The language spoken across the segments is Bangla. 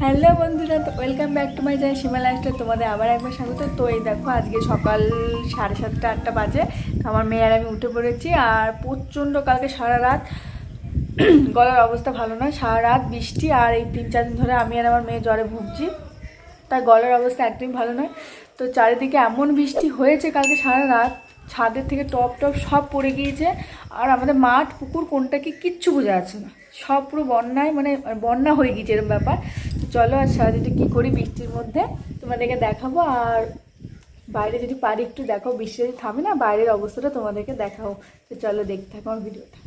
হ্যালো বন্ধুরা, তো welcome back to my channel Seema lifestyle. তোমাদের আবার একবার স্বাগত। তো এই দেখো, আজকে সকাল সাড়ে সাতটা, আটটা বাজে। আমার মেয়ে আর আমি উঠে পড়েছি আর প্রচণ্ড কালকে সারা রাত গলার অবস্থা ভালো নয়, সারা রাত বৃষ্টি আর এই তিন চার দিন ধরে আমি আর আমার মেয়ে জ্বরে ভুগছি। তার গলার অবস্থা একদমই ভালো নয়। তো চারিদিকে এমন বৃষ্টি হয়েছে কালকে সারা রাত, ছাদের থেকে টপ টপ সব পড়ে গিয়েছে। আর আমাদের মাঠ, পুকুর কোনটা কি কিচ্ছু বোঝা যাচ্ছে না। সব পুরো বন্যায় মানে বন্যা হয়ে গিয়েছে এরকম ব্যাপার। চলো আর সারাদিনটা কী করি বৃষ্টির মধ্যে? তোমাদেরকে দেখাবো আর বাইরে যদি পারি একটু দেখো, বৃষ্টি যদি থামে না, বাইরের অবস্থাটা তোমাদেরকে দেখাও তো চলো দেখতে থাকো আমার ভিডিওটা।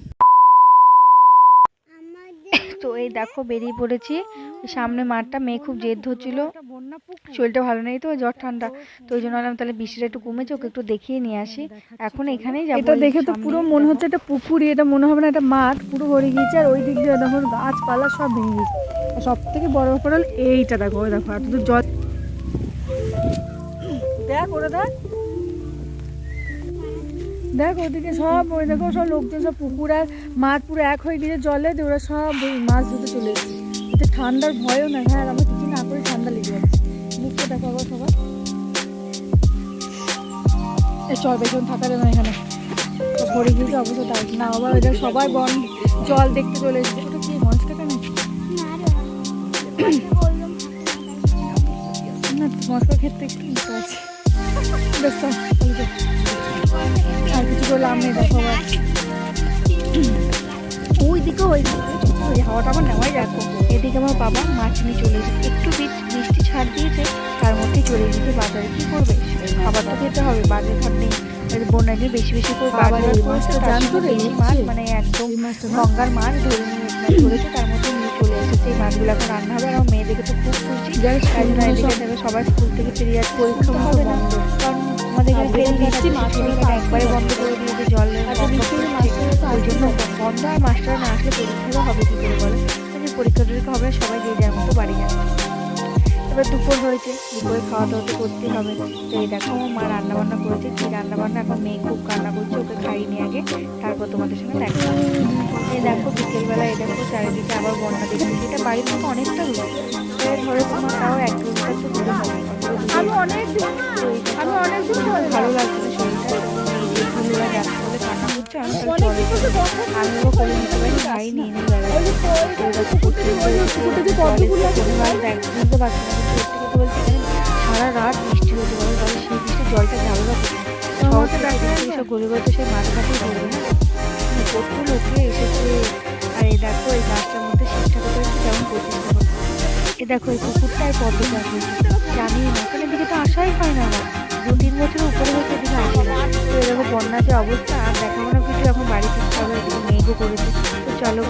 তো এই দেখো বেরিয়ে পড়েছি। সামনে মাঠটা মেয়ে খুব জেদ ধরছিল। শরীরটা ভালো নেই তো জ্বর ঠান্ডা। তো ওই জন্য বললাম তাহলে বৃষ্টিটা একটু কমেছে ওকে একটু দেখিয়ে নিয়ে আসি। এখন এখানেই যাব এটা দেখে তো পুরো মনে হচ্ছে একটা পুকুরি এটা মনে হবে না একটা মাঠ পুরো ভরে গিয়েছে। আর ওই দিক দিয়ে দেখো গাছপালা সব ভেঙে গেছে সব থেকে বড় ব্যাপার হলো এইটা দেখো দেখো এত দূর জল দেখ ওরা দেখ। দেখ ওদিকে সব ওই দেখো সব লোকজন, সব পুকুর আর মাঠ পুরো এক হয়ে গিয়েছে জলে, দিয়ে ওরা সব মাছ ধরতে চলে এসেছে। এতে ঠান্ডার ভয়ও না হ্যাঁ আমার কিছু না করে ঠান্ডা লেগে যাচ্ছে। মুখটা দেখো আবার সবার চল বেজন থাকা যাবে না এখানে। তো ভরে গিয়েছে, অবশ্য তাই না, আবার ওই সবাই বন, জল দেখতে চলে এসেছে। ওটা কি মনস্টার কেন? না মশলা ক্ষেত্রে কি আছে। আর কিছু করলাম নেই দেখো আবার। ওই দিকে ওই দিকে। ওই হাওয়াটা আমার নেওয়াই যাচ্ছে এদিকে আমার বাবা মাছ নিয়ে চলে এসেছে। একটু বৃষ্টি বৃষ্টি ছাড় দিয়েছে তার মধ্যেই চলে এসেছে বাজারে। কি করবে? খাবার তো খেতে হবে বাজারে ঘাট নেই। ওই বন্যা বেশি বেশি করে বাবা, বাজার এই করেছে মাছটা জানতো সঙ্গে রে, দেশি মাছ মানে একদম? গঙ্গার মাছ ধরে নিয়ে ধরেছে তার মধ্যে চলে এসেছে। এই মাছগুলো এখন রান্না হবে আর মেয়েদেরকে তো খুব খুশি। তাই জন্য এদিকে সব- সবাই স্কুল থেকে ফিরে যাচ্ছে। পরীক্ষা হবে না কারণ আমাদের এখানে একবারে বন্ধ করে দিয়েছে তো ওই জন্য বন্ধ আর মাস্টার না আসলে পরীক্ষাটা হবে কি করে বলো? পরীক্ষা টরীক্ষা হবে সবাই যে যার মতো বাড়ি যাচ্ছে। এবার দুপুর হয়েছে দুপুরে খাওয়া দাওয়া তো করতেই হবে। তো এই দেখো আমার মা রান্না বান্না করেছে রান্না বান্না এখন মেয়ে খুব কান্না করছে ওকে খাইয়ে নিয়ে আগে তারপর তোমাদের সঙ্গে দেখা এই দেখো বিকেলবেলা এই দেখো চারিদিকে আবার বন্যা দেখছি এটা বাড়ির থেকে অনেকটা দূরে ধরে তোমার তাও এক কিলোমিটার তো দূরে হবে আমি অনেক দিন আমি অনেক দিন ধরে ভালো লাগছে শরীরটা এই যাচ্ছে বলে কান্না করছে আমি আমিও করে নিতে পারি নিয়ে নিয়ে সারা রাত বৃষ্টি হতে পারে তাহলে সেই বৃষ্টির জলটা যাবে বা থেকে সব গড়ে গড়ে সেই মাছ ঘাটেই পড়বে না কত লোকে এসেছে। আর এ দেখো, এই গাছটার মধ্যে শিক্ষা করতে হচ্ছে কেমন প্রতিষ্ঠা করছে। এ দেখো, এই কুকুরটাই পদ্ম চাষ হয়েছে জানি না ওখানে দিকে তো আসাই হয় না। আমার দু তিন বছরের উপরে হচ্ছে এদিকে আসে। না তো এরকম বন্যা যে অবস্থা, আর দেখাবো না কিছু, এখন বাড়ি ফিরতে হবে মেঘও করেছে। তো চলো